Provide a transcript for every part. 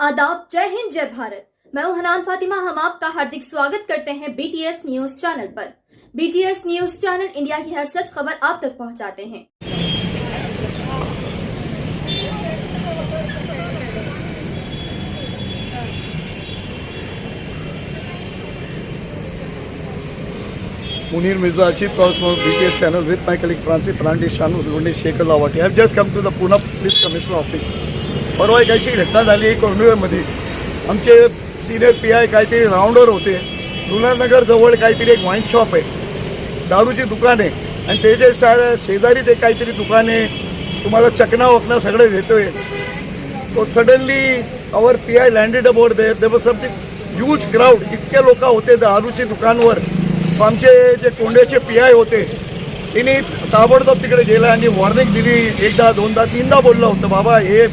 आदाब जय हिंद जय भारत मैं हूँ हनान फातिमा हम आपका हार्दिक स्वागत करते हैं B T S news channel पर B T S news channel India की हर सच खबर आप तक पहुंचाते हैं Munir Mirza, Chief Correspondent of BTS channel with my colleague Francis Fernandez Shanu Lunde Shekhar Lawati. I have just come to the Pune Police Commissioner office. परवा एक अशी घटना झाली कोंडुळेमध्ये आमचे सिनियर पी आय काहीतरी राऊंडवर होते. नगर जवळ काहीतरी एक वाईन शॉप आहे. दारूची दुकान आहे. आणि ते जे सार शेजारी ते काहीतरी दुकान आहे. तुम्हाला चकना वकना सगळं देतोय. तो suddenly our P I landed about there they was something huge crowd इतके लोक होते दारूची दुकानवर. आमचे जे कोंड्याचे पी आय होते तिने ताबडतोब तिकडे गेला आणि वॉर्निंग दिली. एकदा दोनदा तीनदा बोललं होतं बाबा हे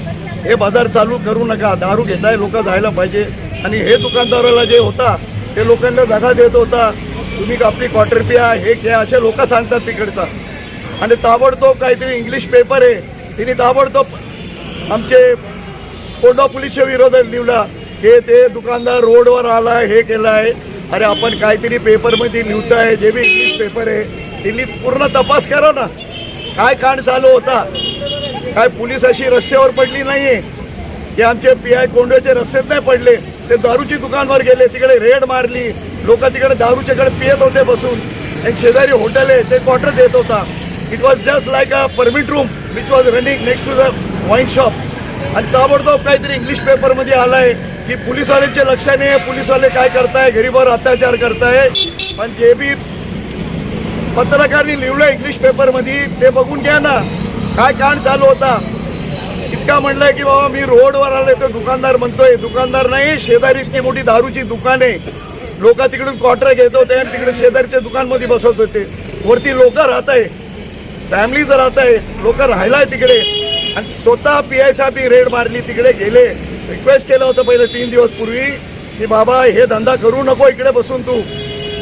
हे बाजार चालू करू नका दारू घेताय लोक जायला पाहिजे. आणि हे दुकानदाराला जे होता ते लोकांना जागा देत होता. तुम्ही आपली क्वार्टर पिया हे घ्या असे लोक सांगतात तिकडचा. आणि ताबडतोब काहीतरी इंग्लिश पेपर आहे. तिने ताबडतोब आमचे कोंडा पोलीसच्या विरोधात लिहिला हे ते दुकानदार रोडवर आला हे केलं आहे अरे आपण काहीतरी पेपरमध्ये लिहिताय जे बी इंग्लिश पेपर आहे तिने पूर्ण तपास करा ना. काय कांड चालू होता? काय पोलीस अशी रस्त्यावर पडली नाहीये? की आमचे पी आय कोंडोचे रस्त्यात नाही पडले ते दारूची दुकानवर गेले तिकडे रेड मारली. लोक तिकडे दारूच्याकडे पियत होते बसून. एक शेजारी हॉटेल आहे ते क्वार्टर देत होता. It was just like a permit room which was running next to the wine shop आणि ताबडतोब काहीतरी इंग्लिश पेपरमध्ये आलाय की पोलिसवाल्यांचे लक्ष नाही आहे. पोलिसवाले काय करताय? गरीबावर अत्याचार करताय. पण जे बी पत्रकारांनी लिहिलं इंग्लिश पेपरमध्ये ते बघून घ्या ना. काय कांड चालू होता? इतका म्हणलंय की बाबा मी रोडवर आलोय तो दुकानदार म्हणतोय दुकानदार नाही शेजारी इतकी मोठी दारूची दुकान आहे. लोक तिकडून क्वार्टर घेत होते आणि तिकडे शेजारीच्या दुकानमध्ये बसवत होते. वरती लोक राहत आहे. फॅमिलीज राहत आहे. लोक राहिला आहे तिकडे. आणि स्वतः पी आय साहेब रेड मारली तिकडे गेले. रिक्वेस्ट केलं होतं पहिले तीन दिवस पूर्वी की बाबा हे धंदा करू नको इकडे बसून तू.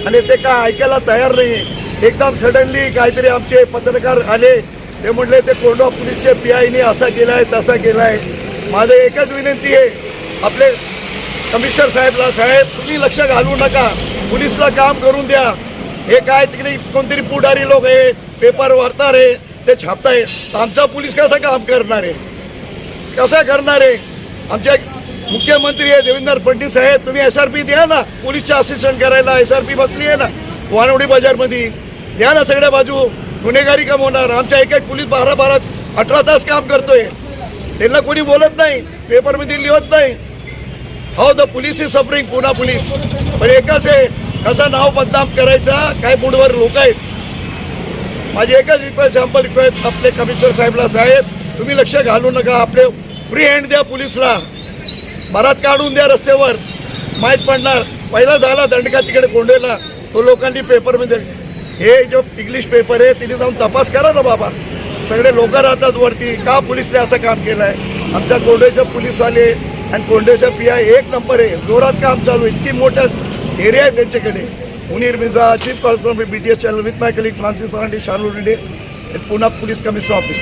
आणि ते काय ऐकायला तयार नाही एकदम सडनली काहीतरी आमचे पत्रकार आले. ते म्हटले ते कोंडवा पोलीसचे पी आयने असा केलाय तसा केलाय. माझं एकच विनंती आहे आपले कमिशनर साहेबला साहेब तुम्ही लक्ष घालू नका. पोलीसला काम करून द्या. हे काय तिकडे कोणतरी पुढारी लोक आहे पेपर वारणार आहे ते छापताय. आमचा पोलीस कसं काम करणार आहे? कसं करणार आहे? आमचे मुख्यमंत्री आहे देवेंद्र फडणवीस साहेब तुम्ही एस आर पी द्या ना. पोलीसचे असिस्टंट करायला एस आर पी बसली आहे ना वानवडी बाजारमध्ये. द्या ना सगळ्या बाजू. गुन्हेगारी काम होणार. आमच्या एक एक पोलीस बारा बारा अठरा तास काम करतोय. त्यांना कोणी बोलत नाही. पेपरमध्ये लिहत नाही. हो द पोलीस इज सफरिंग पुन्हा पोलीस. पण एकच आहे कसं नाव बदनाम करायचा काय मूडवर लोक आहेत. माझी एकच रिक्वेस्ट सॅम्पल रिक्वेस्ट आपले कमिशनर साहेबला साहेब तुम्ही लक्ष घालू नका. आपले फ्री हँड द्या पोलीसला. भरात काढून द्या रस्त्यावर. माहीत पडणार. पहिला झाला दंडका तिकडे कोंडेला. तो लोकांनी पेपरमध्ये हे जो इंग्लिश पेपर आहे तिने जाऊन तपास करा ना बाबा. सगळे लोक राहतात वरती. का पोलिसने असं काम केलं आहे आमच्या कोंडेचे पोलीसवाले आणि कोंडेच्या पी आय एक नंबर आहे. जोरात काम चालू इतकी मोठं एरिया आहे त्यांच्याकडे. Munir Mirza chief constable B T S channel with my colleague Francis Fernandes Shanu Reddy Pune police commissioner office